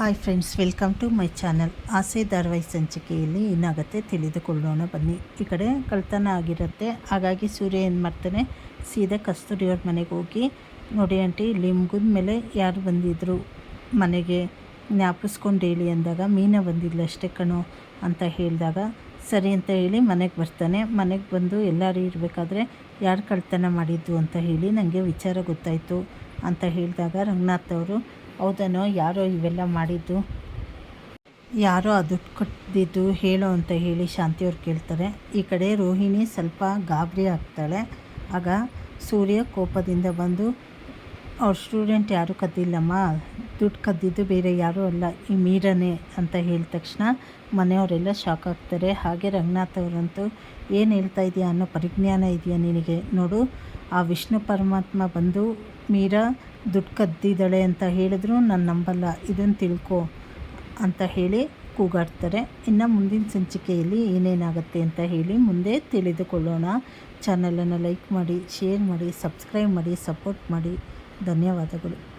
Hi friends welcome to my channel ಆಸೆ, ಧಾರವಾಹಿ ಸಂಚಿಕೆಯಲ್ಲಿ ಏನಾಗುತ್ತೆ ತಿಳಿದುಕೊಳ್ಳೋಣ ಬನ್ನಿ. ಈ ಕಡೆ ಕಳ್ತನ ಆಗಿರುತ್ತೆ. ಹಾಗಾಗಿ ಸೂರ್ಯ ಏನು ಮಾಡ್ತಾನೆ? ಸೀದಾ ಕಸ್ತೂರಿಯವ್ರ ಮನೆಗೆ ಹೋಗಿ, ನೋಡಿ ಆಂಟಿ ಇಲ್ಲಿ ಮೇಲೆ ಯಾರು ಬಂದಿದ್ದರು ಮನೆಗೆ ಜ್ಞಾಪಿಸ್ಕೊಂಡು ಹೇಳಿ ಅಂದಾಗ, ಮೀನ ಬಂದಿಲ್ಲ ಅಷ್ಟೇ ಕಣೋ ಅಂತ ಹೇಳಿದಾಗ, ಸರಿ ಅಂತ ಹೇಳಿ ಮನೆಗೆ ಬರ್ತಾನೆ. ಮನೆಗೆ ಬಂದು ಎಲ್ಲರೂ ಇರಬೇಕಾದ್ರೆ ಯಾರು ಕಳ್ತನ ಮಾಡಿದ್ದು ಅಂತ ಹೇಳಿ ನನಗೆ ವಿಚಾರ ಗೊತ್ತಾಯಿತು ಅಂತ ಹೇಳಿದಾಗ, ರಂಗನಾಥ್ ಅವರು ಹೌದನೋ? ಯಾರೋ ಇವೆಲ್ಲ ಮಾಡಿದ್ದು? ಯಾರೋ ಅದು ಕೊಟ್ಟಿದ್ದು ಹೇಳೋ ಅಂತ ಹೇಳಿ ಶಾಂತಿಯವ್ರು ಕೇಳ್ತಾರೆ. ಈ ಕಡೆ ರೋಹಿಣಿ ಸ್ವಲ್ಪ ಗಾಬರಿ ಆಗ್ತಾಳೆ. ಆಗ ಸೂರ್ಯ ಕೋಪದಿಂದ ಬಂದು, ಅವ್ರ ಸ್ಟೂಡೆಂಟ್ ಯಾರೂ ಕದ್ದಿಲ್ಲಮ್ಮ ದುಡ್ಡು ಕದ್ದಿದ್ದು ಬೇರೆ ಯಾರೂ ಅಲ್ಲ. ಈ ಮೀರನೇ ಅಂತ ಹೇಳಿದ ತಕ್ಷಣ ಮನೆಯವರೆಲ್ಲ ಶಾಕ್ ಆಗ್ತಾರೆ. ಹಾಗೆ ರಂಗನಾಥ್ ಅವರಂತೂ ಏನು ಹೇಳ್ತಾ ಇದೆಯಾ ಅನ್ನೋ ಪರಿಜ್ಞಾನ ಇದೆಯಾ ನಿನಗೆ? ನೋಡು, ಆ ವಿಷ್ಣು ಪರಮಾತ್ಮ ಬಂದು, ಮೀರಾ, ದುಡ್ಡು ಕದ್ದಿದ್ದಾಳೆ ಅಂತ ಹೇಳಿದ್ರು ನಾನು ನಂಬಲ್ಲ. ಇದನ್ನು ತಿಳ್ಕೊ ಅಂತ ಹೇಳಿ ಕೂಗಾಡ್ತಾರೆ. ಇನ್ನು ಮುಂದಿನ ಸಂಚಿಕೆಯಲ್ಲಿ ಏನೇನಾಗುತ್ತೆ ಅಂತ ಹೇಳಿ ಮುಂದೆ ತಿಳಿದುಕೊಳ್ಳೋಣ. ಚಾನಲನ್ನು ಲೈಕ್ ಮಾಡಿ, ಶೇರ್ ಮಾಡಿ, ಸಬ್ಸ್ಕ್ರೈಬ್ ಮಾಡಿ, ಸಪೋರ್ಟ್ ಮಾಡಿ. ಧನ್ಯವಾದಗಳು.